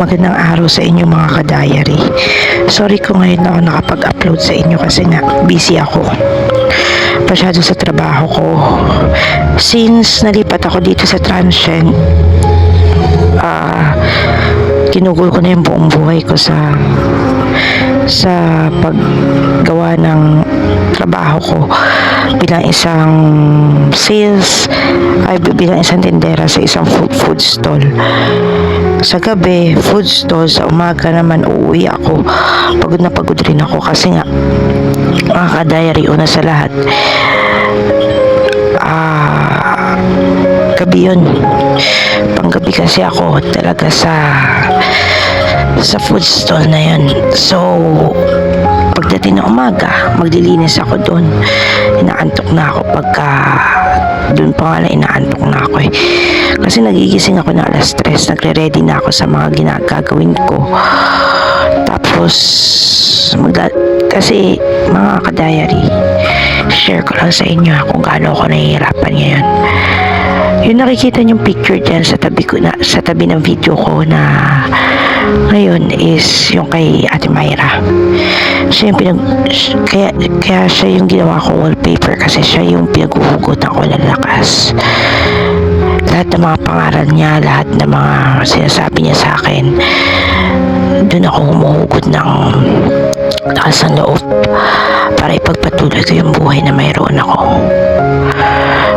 Magandang araw sa inyo mga ka-diary. Sorry ko ngayon na ako nakapag-upload sa inyo kasi nga busy ako. Pasyado sa trabaho ko. Since nalipat ako dito sa Transient, ah, kinugol ko na yung buong buhay ko sa sa paggawa ng trabaho ko bilang isang sales ay bilang isang tindera sa isang food, food stall sa gabi food stall sa umaga naman uuwi ako pagod na pagod rin ako kasi nga mga ka-diary una sa lahat ah gabi yun panggabi kasi ako talaga sa sa food stall na yun. So, pagdating ng umaga, maglilinis ako doon. Inaantok na ako pagka doon pa nga lang inaantok na ako eh. Kasi nagigising ako ng alas stress, nagre-ready na ako sa mga ginagagawin ko. Tapos, magla- kasi mga ka-diary, share ko lang sa inyo ah, kung gaano ako nahihirapan ngayon. Yung nakikita niyong picture dyan sa tabi ko na, sa tabi ng video ko na ngayon is yung kay Ate Myra. Siya yung pinag, kaya, kaya siya yung ginawa ko wallpaper kasi siya yung pinaghuhugutan ko ng lakas. Lahat ng mga pangaral niya, lahat ng mga sinasabi niya sa akin, doon ako humuhugot ng lakas ng loob para ipagpatuloy ko yung buhay na mayroon ako.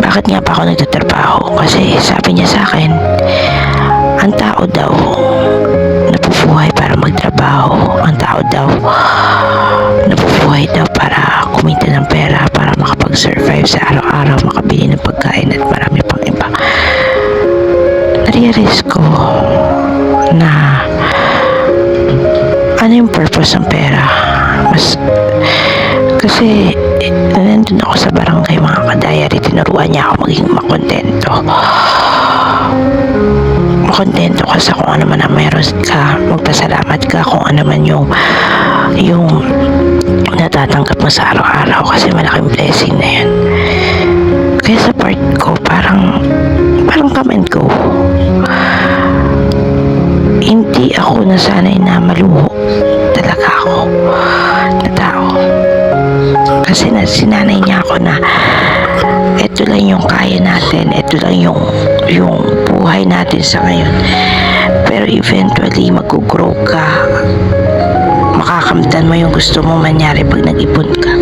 Bakit nga pa ako nagtatrabaho? Kasi sabi niya sa akin, ang tao daw nabubuhay para magtrabaho. Ang tao daw nabubuhay daw para kumita ng pera para makapag-survive sa araw-araw, makabili ng pagkain at marami pang iba. Narealize ko na ano yung purpose ng pera. Mas kasi nandun ako sa barangay mga ka-diary, tinuruan niya ako maging makontento. Makontento ka sa kung ano man ang meron ka, magpasalamat ka kung ano man yung yung natatanggap mo sa araw-araw kasi malaking blessing na yan. Kaya sa part ko, parang parang come and go. Hindi ako nasanay na maluho. Talaga ako na tao. Kasi na, sinanay niya ako na ito lang yung kaya natin, ito lang yung, yung buhay natin sa ngayon. Pero eventually, mag-grow ka. Makakamtan mo yung gusto mo mangyari pag nag-ipon ka.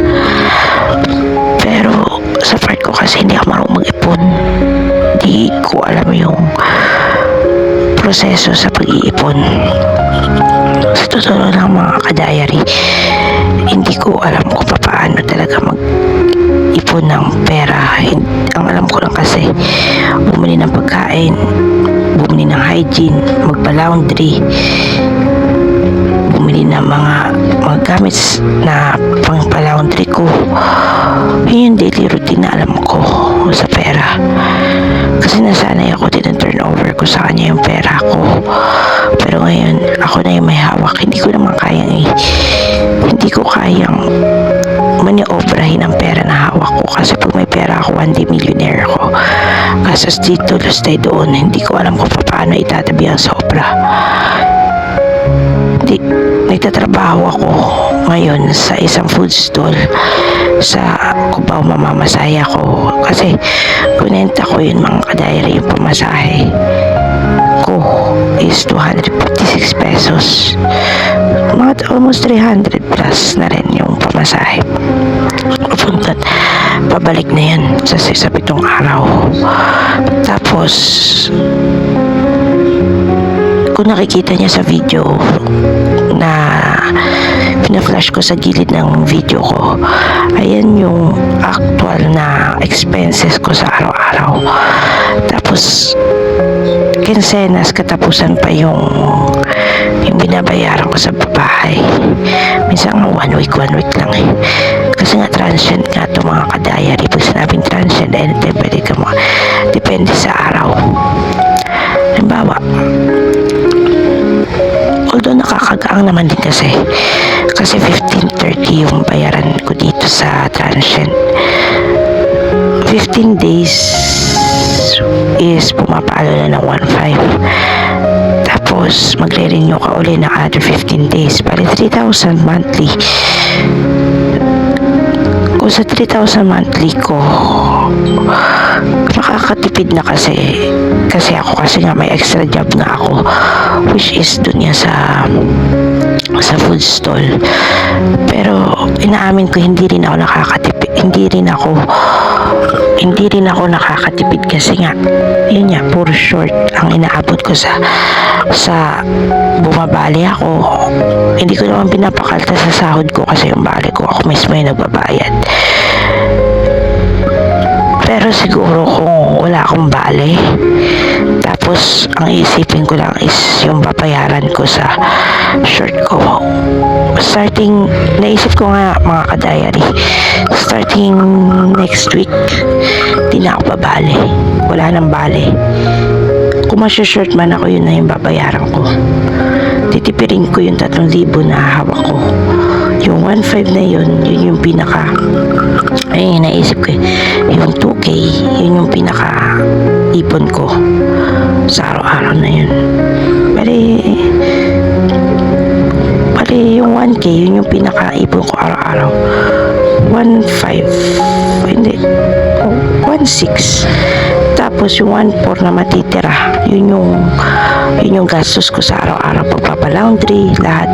Pero sa part ko kasi hindi ako marunong mag-ipon. Hindi ko alam yung proseso sa pag-iipon. Sa totoo lang mga ka-diary, hindi ko alam kung paano talaga mag-ipon ng pera. Ang alam ko lang kasi, bumili ng pagkain, bumili ng hygiene, magpa-laundry, bumili ng mga mga gamit na pang laundry ko. Yun yung daily routine na alam ko sa pera. Kasi nasanay ako din turn over ko sa kanya yung pera ko. Pero ngayon, ako na yung may hawak. Hindi ko naman kayang eh, hindi ko kayang maniobrahin ang pera na hawak ko kasi pag may pera ako, one day millionaire ako. Kasas dito, lustay doon, hindi ko alam kung paano itatabi ang sobra. Di, nagtatrabaho ako ngayon sa isang food stall sa Cubao mamamasaya ko kasi kunenta ko yun mga kadiary yung pamasahe is 256 pesos. Mga almost 300 plus na rin yung pamasahe. Papunta pabalik na yan sa, sa araw. Tapos kung nakikita niya sa video na pina-flash ko sa gilid ng video ko, ayan yung actual na expenses ko sa araw-araw. Tapos, kinsenas katapusan pa yung yung binabayaran ko sa bahay. Minsan nga one week, one week lang eh. Kasi nga transient nga to mga ka-diary. Pag sinabing transient, anytime pwede ka mo. Depende sa araw. Halimbawa, although nakakagaang naman din kasi kasi 15.30 yung bayaran ko dito sa transient 15 days is pumapalo na ng 1.5 tapos magre-renew ka uli ng other 15 days. Bali, 3,000 monthly. Kung sa 3,000 monthly ko, makakatipid na kasi kasi ako kasi nga may extra job nga ako which is dun yan sa sa food stall pero inaamin ko hindi rin ako nakakatipid hindi rin ako hindi rin ako nakakatipid kasi nga yun nga puro short ang inaabot ko sa sa bumabali ako. Hindi ko naman pinapakalta sa sahod ko kasi yung bali ko ako mismo yung nagbabayad. Pero siguro kung wala akong bale, tapos ang isipin ko lang is yung babayaran ko sa short ko. Starting, naisip ko nga mga ka-diary, starting next week, di na ako babale. Wala nang bale. Kung masya-short man ako, yun na yung babayaran ko. Titipirin ko yung 3,000 na hawak ko. Yung 1,500 na yun, yun yung pinaka ay naisip ko eh, yung 2K yun yung pinaka ipon ko sa araw-araw na yun. Bali bali yung 1K yun yung pinaka ipon ko araw-araw. 1.5 hindi 1.6 tapos yung 1.4 na matitira yun yung yun yung gastos ko sa araw-araw. Pagpapalaundry lahat.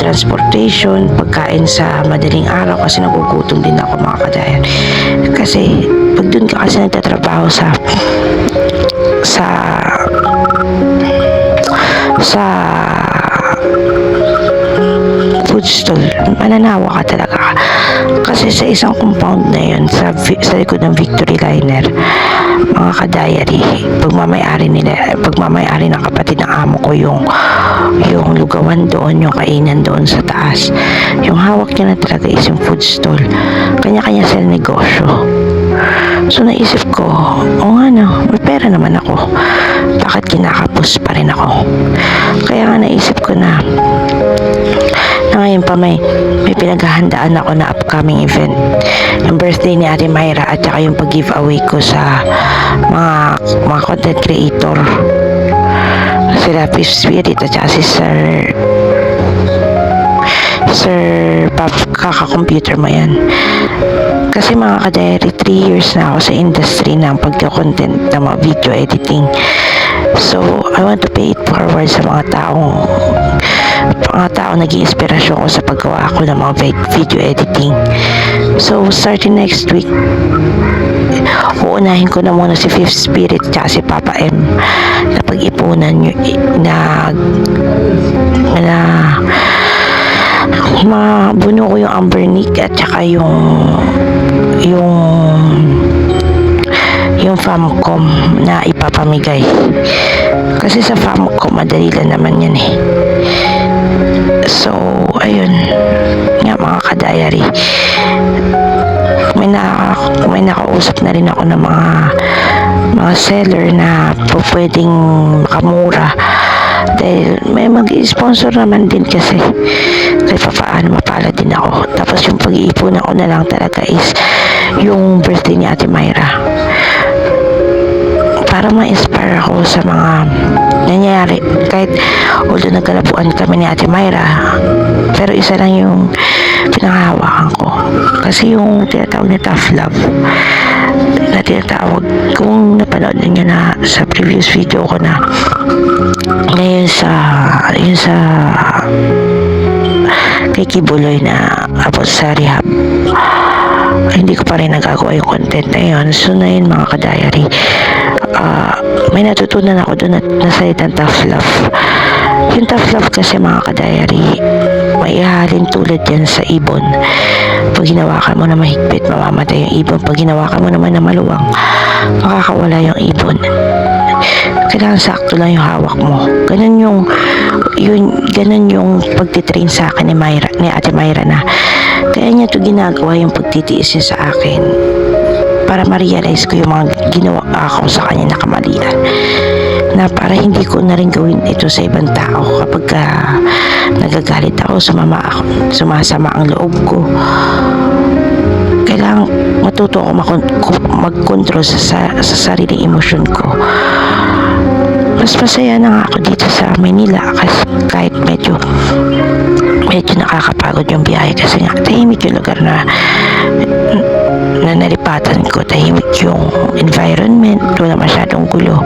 Transportation pagkain sa madaling araw kasi nagugutom din ako mga kadayan. Kasi pag dun ka kasi nagtatrabaho sa sa sa food stall, mananawa ka talaga. Kasi sa isang compound na yun, sa, sa likod ng Victory Liner, mga ka-diary, pagmamayari nila, pagmamayari ng kapatid ng amo ko yung yung lugawan doon, yung kainan doon sa taas. Yung hawak niya na talaga is yung food stall. Kanya-kanya sila negosyo. So naisip ko, o nga no, may pera naman ako. Bakit kinakapos pa rin ako? Kaya nga naisip ko na ngayon pa may, may pinaghahandaan ako na upcoming event. Yung birthday ni Ate Myra at saka yung pag-giveaway ko sa mga, mga content creator. Sila Fifth Spirit at saka si Sir Sir Pap, kaka-computer mo yan. Kasi mga ka-diary, 3 years na ako sa industry ng pagka-content ng mga video editing. So, I want to pay it forward sa mga taong mga tao naging inspirasyon ko sa paggawa ko ng mga vi- video editing. So, starting next week, uunahin ko na muna si Fifth Spirit at si Papa M na pag-ipunan na na mabuno ko yung Ambernick at saka yung yung yung Famcom na ipapamigay. Kasi sa Famcom, madali lang naman yan eh. So, ayun. Nga mga ka-diary. May, na, may nakausap na rin ako ng mga mga seller na po pwedeng makamura dahil may mag-sponsor naman din kasi kahit pa paano mapala din ako tapos yung pag-iipunan ko na lang talaga is yung birthday ni Ate Myra para ma-inspire ako sa mga nangyayari kahit although nagkalabuan kami ni Ate Myra pero isa lang yung pinanghahawakan ko kasi yung tinatawag na tough love na tinatawag kung napanood niyo na sa previous video ko na ngayon sa yun sa kay Kibuloy na abot sa rehab hindi ko pa rin nagagawa yung content na yun. So na yun mga ka-diary. Ah, may natutunan ako doon at nasalitan tough love. Yung tough love kasi mga ka-diary, may ihalin tulad yan sa ibon. Pag hinawakan mo na mahigpit, mamamatay yung ibon. Pag hinawakan mo naman na maluwang, makakawala yung ibon. Kailangan sakto lang yung hawak mo. Ganun yung, yun, ganun yung pagtitrain sa akin ni Myra, ni Ate Myra na kaya niya to ginagawa yung pagtitiis niya sa akin para ma-realize ko yung mga ginawa ako sa kanya na kamalian. Na para hindi ko na rin gawin ito sa ibang tao kapag ka nagagalit ako, sumama ako, sumasama ang loob ko. Kailangan matuto ako mag-control sa, sa, sa sariling emosyon ko. Mas masaya na nga ako dito sa Manila kasi kahit medyo medyo nakakapagod yung biyahe kasi nga tahimik yung lugar na na nalipatan ko. Tahimik yung environment. Wala masyadong gulo.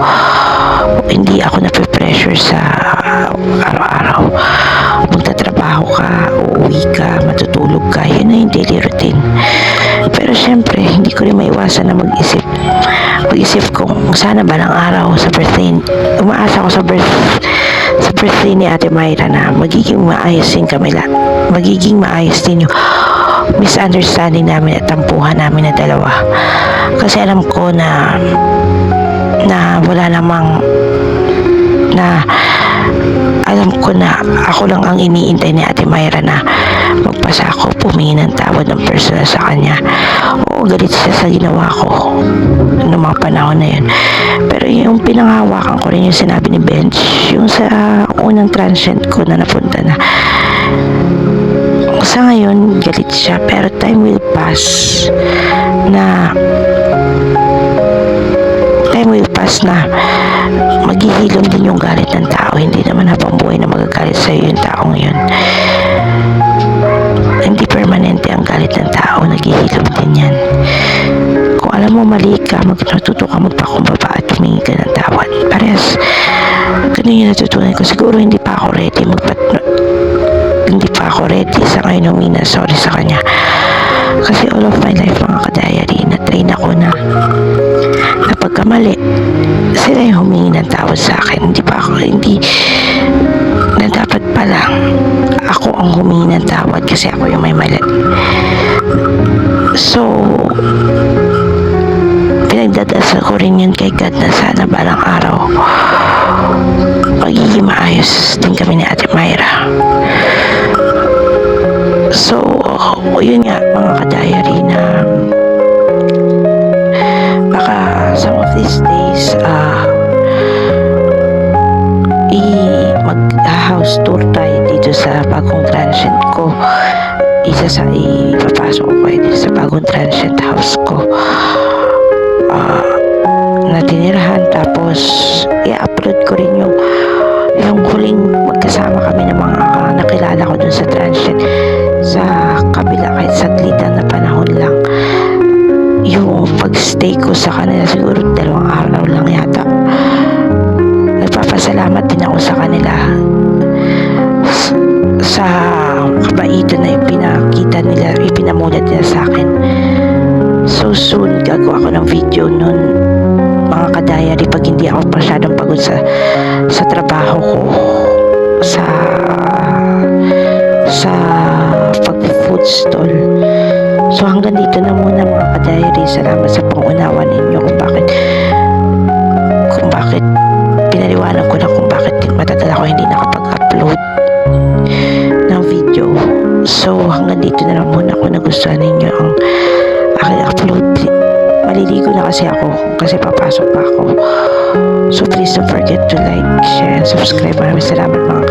Hindi ako nape-pressure sa araw-araw. Magtatrabaho ka uuwi ka matutulog ka. Yun na yung daily routine. Pero syempre hindi ko rin maiwasan na mag-isip. Mag-isip kung sana ba ng araw sa birthday umaasa ko sa birth sa birthday ni Ate Mayra na magiging maayos din kami lahat. Magiging maayos din yung misunderstanding namin at tampuhan namin na dalawa. Kasi alam ko na na wala namang na alam ko na ako lang ang iniintay ni Ate Mayra na magpasa ako pumingi ng tawad ng personal sa kanya. Oo galit siya sa ginawa ko noong mga panahon na yun. Pero yung pinanghawakan ko rin yung sinabi ni Bench yung sa unang transient ko na napunta na sa ngayon galit siya pero time will pass na time will pass na maghihilom din yung galit ng tao. Hindi naman habang buhay na magagalit sa yung taong yun hindi permanente ang galit ng tao naghihilom din yan. Kung alam mo mali ka magtututo ka magpakumbaba at humingi ka ng tawad. Parehas ganun yung natutunan ko. Siguro hindi pa ako ready magpat hindi pa ako ready sa ngayon humina sorry sa kanya. Kasi all of my life mga ka-diary na train ako na na pagkamali. Sila yung humingi ng tawad sa akin. Hindi pa ako hindi na dapat pala ako ang humingi ng tawad kasi ako yung may mali. So pinagdadasal ko rin yun kay God na sana balang araw magiging maayos din kami ni Ate Mayra So, yun nga mga ka-diary na baka some of these days uh, i mag-house tour tayo dito sa bagong transient ko. Isa sa ipapasok ko kayo dito sa bagong transient house ko. Uh, na tinirahan tapos i-upload ko rin yung yung huling magkasama kami ng mga nakilala ko dun sa kahit saglitan na panahon lang. Yung pagstay ko sa kanila siguro dalawang araw lang yata. Nagpapasalamat din ako sa kanila. Sa kabaitan na ipinakita nila ipinamulat nila sa akin. So soon gagawa ako ng video nun. Mga ka-diary pag hindi ako masyadong pagod sa sa trabaho ko sa sa pag-food stall. So hanggang dito na muna mga ka-diary. Salamat sa pangunawa ninyo kung bakit kung bakit pinaliwanag ko na kung bakit matagal ako hindi nakapag-upload ng video. So hanggang dito na lang muna kung nagustuhan ninyo ang aking upload. Maliligo na kasi ako kasi papasok pa ako. So please don't forget to like, share, and subscribe. Maraming salamat mga